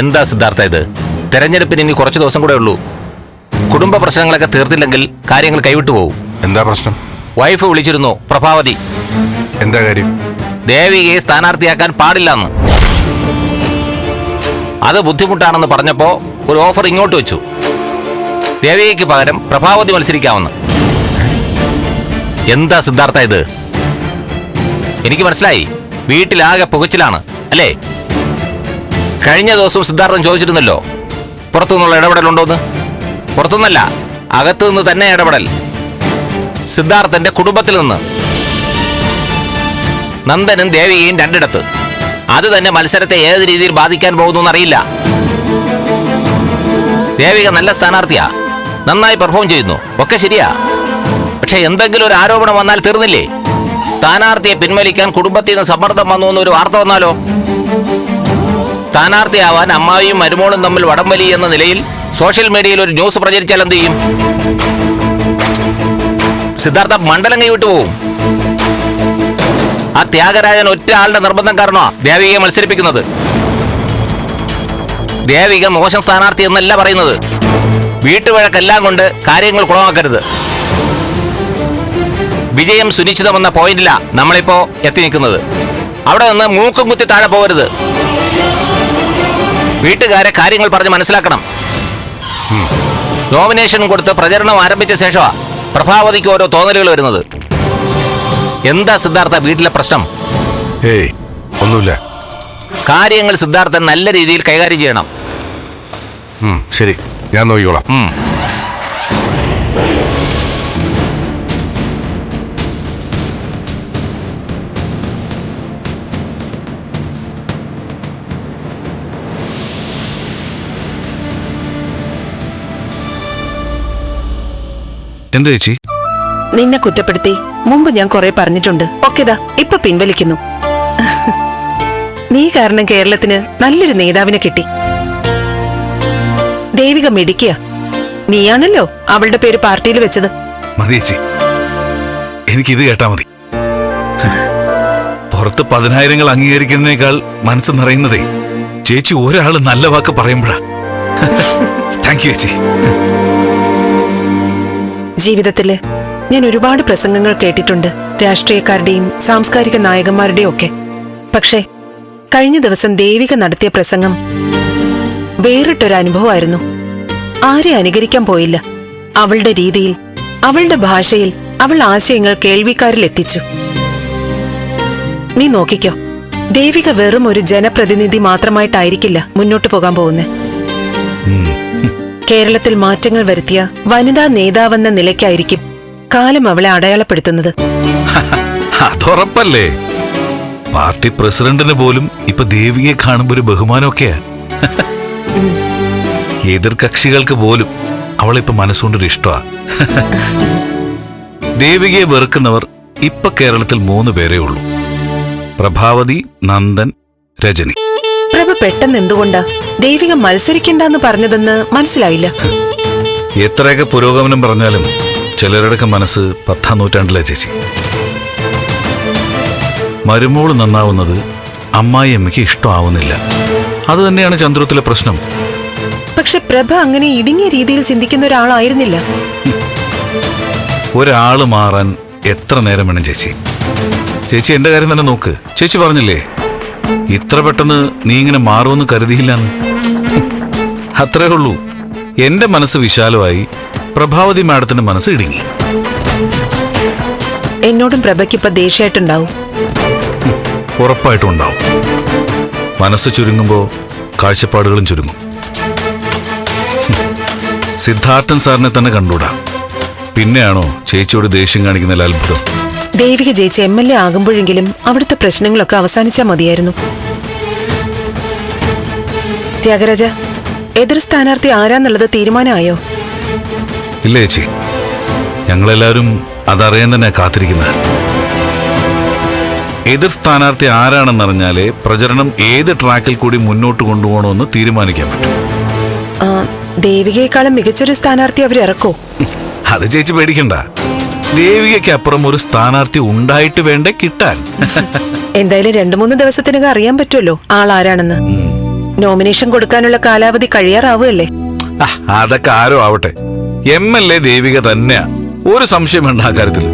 എന്താ സിദ്ധാർത്ഥ ഇത്? തെരഞ്ഞെടുപ്പിന് ഇനി കുറച്ച് ദിവസം കൂടെ ഉള്ളൂ. കുടുംബ പ്രശ്നങ്ങളൊക്കെ തീർത്തില്ലെങ്കിൽ കാര്യങ്ങൾ കൈവിട്ടു പോകും എന്താ പ്രശ്നം? വൈഫ് വിളിച്ചിരുന്നു പ്രഭാവതി. എന്താ കാര്യം? ദേവികയെ സ്ഥാനാർത്ഥിയാക്കാൻ പാടില്ലെന്ന്. അത് ബുദ്ധിമുട്ടാണെന്ന് പറഞ്ഞപ്പോ ഒരു ഓഫർ ഇങ്ങോട്ട് വെച്ചു. ദേവികയ്ക്ക് പകരം പ്രഭാവതി മത്സരിക്കാമെന്ന് എന്താ സിദ്ധാർത്ഥ ഇത്? എനിക്ക് മനസ്സിലായി. വീട്ടിലാകെ പുകച്ചിലാണ് അല്ലേ? കഴിഞ്ഞ ദിവസം സിദ്ധാർത്ഥൻ ചോദിച്ചിരുന്നല്ലോ പുറത്തുനിന്നുള്ള ഇടപെടലുണ്ടോന്ന്? പുറത്തുനിന്നല്ല അകത്തുനിന്ന് തന്നെ ഇടപെടൽ. സിദ്ധാർത്ഥന്റെ കുടുംബത്തിൽ നിന്ന്. നന്ദനും ദേവികയും രണ്ടിടത്ത്. അത് തന്നെ മത്സരത്തെ ഏത് രീതിയിൽ ബാധിക്കാൻ പോകുന്നു എന്നറിയില്ല ദേവിക നല്ല സ്ഥാനാർത്ഥിയാ. നന്നായി പെർഫോം ചെയ്യുന്നു. ഒക്കെ ശരിയാ. പക്ഷെ എന്തെങ്കിലും ഒരു ആരോപണം വന്നാൽ തീർന്നില്ലേ? സ്ഥാനാർത്ഥിയെ പിൻവലിക്കാൻ കുടുംബത്തിൽ നിന്ന് സമ്മർദ്ദം വന്നു എന്നൊരു വാർത്ത വന്നാലോ? സ്ഥാനാർത്ഥിയാവാൻ അമ്മാവിയും മരുമോളും തമ്മിൽ വടംവലി എന്ന നിലയിൽ സോഷ്യൽ മീഡിയയിൽ ഒരു ന്യൂസ് പ്രചരിച്ചാൽ എന്ത് ചെയ്യും? സിദ്ധാർത്ഥ മണ്ഡലം കൈവിട്ടു പോവും. ആ ത്യാഗരാജൻ ഒറ്റ ആളുടെ നിർബന്ധം കാരണമാ ദേവികയെ മത്സരിപ്പിക്കുന്നത്. ദേവിക മോശം സ്ഥാനാർത്ഥി എന്നല്ല പറയുന്നത്. വീട്ടുവഴക്കെല്ലാം കൊണ്ട് കാര്യങ്ങൾ കുളമാക്കരുത്. വിജയം സുനിശ്ചിതമെന്ന പോയിന്റില നമ്മളിപ്പോ എത്തി നിൽക്കുന്നത്. അവിടെ നിന്ന് മൂക്കും കുത്തി താഴെ പോകരുത്. വീട്ടുകാരെ കാര്യങ്ങൾ പറഞ്ഞ് മനസ്സിലാക്കണം. നോമിനേഷൻ കൊടുത്ത് പ്രചരണം ആരംഭിച്ച ശേഷമാ പ്രഭാവതിക്ക് ഓരോ തോന്നലുകൾ വരുന്നത്. എന്താ സിദ്ധാർത്ഥ വീട്ടിലെ പ്രശ്നം? ഏയ് ഒന്നുമില്ല. കാര്യങ്ങൾ സിദ്ധാർത്ഥൻ നല്ല രീതിയിൽ കൈകാര്യം ചെയ്യണം. ശരി. ഞാൻ നോക്കിക്കോളാം. എന്താ ചേച്ചി? നിന്നെ കുറ്റപ്പെടുത്തി മുമ്പ് ഞാൻ കുറെ പറഞ്ഞിട്ടുണ്ട്. ഒക്കെതാ ഇപ്പൊ പിൻവലിക്കുന്നു. നീ കാരണം കേരളത്തിന് നല്ലൊരു നേതാവിനെ കിട്ടി. ദേവിക മിടിക്കുക നീയാണല്ലോ അവളുടെ പേര് പാർട്ടിയിൽ വെച്ചത്. മതി ചേച്ചി. എനിക്കിത് കേട്ടാ മതി. പുറത്ത് പതിനായിരങ്ങൾ അംഗീകരിക്കുന്നതിനേക്കാൾ മനസ്സ് നിറയുന്നതേ ചേച്ചി ഒരാൾ നല്ല വാക്ക് പറയുമ്പോഴാ. താങ്ക് യു ചേച്ചി. ജീവിതത്തിൽ ഞാൻ ഒരുപാട് പ്രസംഗങ്ങൾ കേട്ടിട്ടുണ്ട്. രാഷ്ട്രീയക്കാരുടെയും സാംസ്കാരിക നായകന്മാരുടെയും ഒക്കെ. പക്ഷേ കഴിഞ്ഞ ദിവസം ദേവിക നടത്തിയ പ്രസംഗം വേറിട്ടൊരു അനുഭവമായിരുന്നു ആരെ അനുകരിക്കാൻ പോയില്ല. അവളുടെ രീതിയിൽ അവളുടെ ഭാഷയിൽ അവൾ ആശയങ്ങൾ കേൾവിക്കാരിൽ എത്തിച്ചു നീ നോക്കിക്കോ ദേവിക വെറും ഒരു ജനപ്രതിനിധി മാത്രമായിട്ടായിരിക്കില്ല മുന്നോട്ട് പോകാൻ പോകുന്നത് കേരളത്തിൽ മാറ്റങ്ങൾ വരുത്തിയ വനിതാ നേതാവെന്ന നിലയ്ക്കായിരിക്കും കാലം അവളെ അടയാളപ്പെടുത്തുന്നത്. അതുറപ്പല്ലേ? പാർട്ടി പ്രസിഡന്റിന് പോലും ഇപ്പൊ ദേവിയെ കാണുമ്പോ ഒരു ബഹുമാനമൊക്കെയാ. എതിർ കക്ഷികൾക്ക് പോലും അവളിപ്പൊ മനസ്സുകൊണ്ടൊരു ഇഷ്ടമാ ദേവികയെ വെറുക്കുന്നവർ ഇപ്പൊ കേരളത്തിൽ മൂന്ന് പേരേ ഉള്ളൂ. പ്രഭാവതി നന്ദൻ രജനി. പെട്ടെന്ന് എന്തുകൊണ്ടാ ദൈവിക മത്സരിക്കണ്ടെന്ന് പറഞ്ഞതെന്ന് മനസ്സിലായില്ല. എത്രയൊക്കെ പുരോഗമനം പറഞ്ഞാലും ചിലരുടെയൊക്കെ മനസ്സ് പത്താം നൂറ്റാണ്ടിലെ ചേച്ചി. മരുമോൾ നന്നാവുന്നത് അമ്മായി അമ്മയ്ക്ക് ഇഷ്ടമാവുന്നില്ല. അത് തന്നെയാണ് ചന്ദ്രത്തിലെ പ്രശ്നം. പക്ഷെ പ്രഭ അങ്ങനെ ഇടുങ്ങിയ രീതിയിൽ ചിന്തിക്കുന്ന ഒരാളായിരുന്നില്ല. ഒരാൾ മാറാൻ എത്ര നേരം വേണം ചേച്ചി? ചേച്ചി എന്റെ കാര്യം തന്നെ നോക്ക്. ചേച്ചി പറഞ്ഞില്ലേ? ഇത്ര പെട്ടെന്ന് നീ ഇങ്ങനെ മാറുമെന്ന് കരുതിയില്ലാന്ന്? അത്രേ ഉള്ളൂ. എന്റെ മനസ്സ് വിശാലമായി പ്രഭാവതി മാഡത്തിന്റെ മനസ്സ് ഇടുങ്ങി. എന്നോടും പ്രഭയ്ക്ക് ഇപ്പൊ ദേഷ്യമായിട്ടുണ്ടാവും. ഉറപ്പായിട്ടും ഉണ്ടാവും മനസ്സ് ചുരുങ്ങുമ്പോൾ കാഴ്ചപ്പാടുകളും ചുരുങ്ങും. സിദ്ധാർത്ഥൻ സാറിനെ തന്നെ കണ്ടൂടാ. പിന്നെയാണോ ചേച്ചിയോട് ദേഷ്യം കാണിക്കുന്ന അത്ഭുതം? ദേവിക ജയിച്ച് എം എൽ എ ആകുമ്പോഴെങ്കിലും അവിടുത്തെ പ്രശ്നങ്ങളൊക്കെ അവസാനിച്ചാൽ മതിയായിരുന്നു. ത്യാഗരാജ എതിർ സ്ഥാനാർത്ഥി ആരാന്നുള്ളത് തീരുമാനമായോ? ഇല്ല ചേച്ചി. ഞങ്ങളെല്ലാവരും അതറിയാൻ തന്നെ കാത്തിരിക്കുന്നത്. എതിർ സ്ഥാനാർത്ഥി ആരാണെന്നറിഞ്ഞാലേ പ്രചരണം ഏത് ട്രാക്കിൽ കൂടി മുന്നോട്ട് കൊണ്ടുപോകണമെന്ന് തീരുമാനിക്കാൻ പറ്റും. ദേവികയെക്കാളും മികച്ചൊരു സ്ഥാനാർത്ഥി അവർ ഇറക്കോ? അത് ചേച്ചി പേടിക്കണ്ട. ദേവികയ്ക്ക് അപ്പുറം ഒരു സ്ഥാനാർത്ഥി ഉണ്ടായിട്ട് വേണ്ടേ കിട്ടാൻ. എന്തായാലും രണ്ടു മൂന്ന് ദിവസത്തിനകം അറിയാൻ പറ്റുമല്ലോ ആൾ ഉം. നോമിനേഷൻ കൊടുക്കാനുള്ള കാലാവധി കഴിയാറാവുമല്ലേ അതൊക്കെ ആരോ ആവട്ടെ. എം എൽ എ ദേവിക തന്നെയാ. ഒരു സംശയം കാര്യത്തിൽ